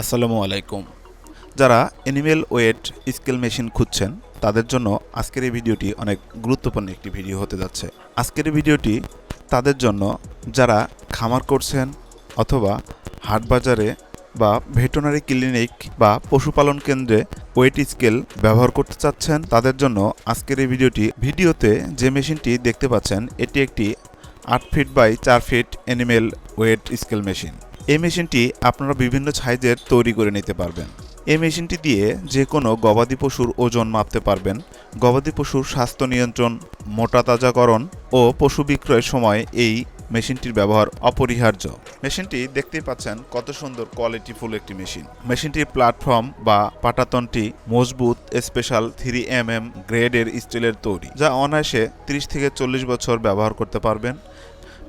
আসসালামু আলাইকুম। যারা অ্যানিমেল ওয়েট স্কেল মেশিন খুঁজছেন, তাদের জন্য আজকের এই ভিডিওটি অনেক গুরুত্বপূর্ণ একটি ভিডিও হতে যাচ্ছে। আজকের এই ভিডিওটি তাদের জন্য যারা খামার করছেন অথবা হাট বাজারে বা ভেটেরিনারি ক্লিনিক বা পশুপালন কেন্দ্রে ওয়েট স্কেল ব্যবহার করতে চাচ্ছেন, তাদের জন্য আজকের এই ভিডিওটি ভিডিওতে যে মেশিনটি দেখতে পাচ্ছেন, এটি একটি আট ফিট বাই চার feet animal weight scale machine এই মেশিনটি আপনারা বিভিন্ন সাইজের তৈরি করে নিতে পারবেন। এই মেশিনটি দিয়ে যে কোনো গবাদি পশুর ওজন মাপতে পারবেন। গবাদি পশুর স্বাস্থ্য নিয়ন্ত্রণ, মোটা তাজাকরণ ও পশু বিক্রয়ের সময় এই মেশিনটির ব্যবহার অপরিহার্য। মেশিনটি দেখতেই পাচ্ছেন কত সুন্দর কোয়ালিটিফুল একটি মেশিন। মেশিনটির প্ল্যাটফর্ম বা পাটাতনটি মজবুত, স্পেশাল থ্রি এম এম গ্রেডের স্টিলের তৈরি, যা অনায়াসে 30 থেকে চল্লিশ বছর ব্যবহার করতে পারবেন।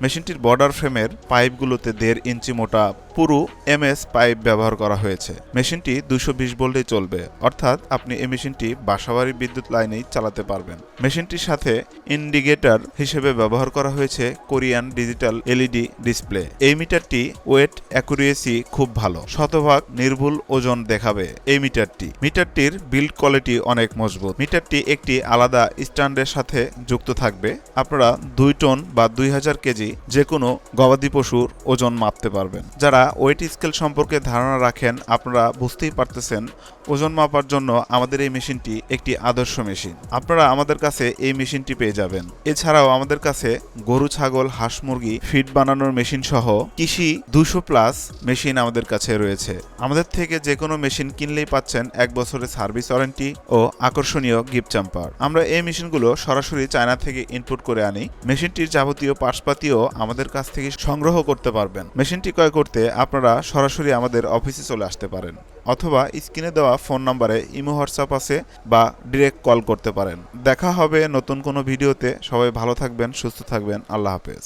মেশিনটির বর্ডার ফ্রেমের পাইপগুলোতে দেড় ইঞ্চি মোটা পুরু এমএস পাইপ ব্যবহার করা হয়েছে। মেশিনটি দুশো বিশ ভোল্টেই চলবে, অর্থাৎ আপনি এই মেশিনটি বাসাবাড়ির বিদ্যুৎ লাইনেই চালাতে পারবেন। মেশিনটির সাথে ইন্ডিকেটর হিসেবে ব্যবহার করা হয়েছে কোরিয়ান ডিজিটাল এলইডি ডিসপ্লে। এই মিটারটি ওয়েট অ্যাকুরেসি খুব ভালো, শতভাগ নির্ভুল ওজন দেখাবে এই মিটারটি। মিটারটির বিল্ড কোয়ালিটি অনেক মজবুত। মিটারটি একটি আলাদা স্ট্যান্ডের সাথে যুক্ত থাকবে। আপনারা দুই টন বা দুই হাজার কেজি যে কোনো গবাদি পশুর ওজন মাপতে পারবেন। যারা ওয়েট স্কেল সম্পর্কে ধারণা রাখেন, আপনারা বুঝতেই পারতেছেন, ওজন মাপার জন্য আমাদের এই মেশিনটি একটি আদর্শ মেশিন। আপনারা আমাদের কাছে এই মেশিনটি পেয়ে যাবেন। এছাড়াও আমাদের কাছে গরু, ছাগল, হাঁস, মুরগি, ফিড বানানোর মেশিন সহ কৃষি দুশো প্লাস মেশিন আমাদের কাছে রয়েছে। আমাদের থেকে যে কোনো মেশিন কিনলেই পাচ্ছেন এক বছরের সার্ভিস ওয়ারেন্টি ও আকর্ষণীয় গিফট চাম্পার আমরা এই মেশিনগুলো সরাসরি চায়না থেকে ইনপুট করে আনি। মেশিনটির যাবতীয় পার্টসপাতিও আমাদের কাছ থেকে সংগ্রহ করতে পারবেন। মেশিনটি ক্রয় করতে আপনারা সরাসরি আমাদের অফিসে চলে আসতে পারেন অথবা স্ক্রিনে দেওয়া ফোন নম্বরে ইমো, হোয়াটসঅ্যাপ আছে বা ডিরেক্ট কল করতে পারেন। দেখা হবে নতুন কোনো ভিডিওতে। সবাই ভালো থাকবেন, সুস্থ থাকবেন। আল্লাহ হাফেজ।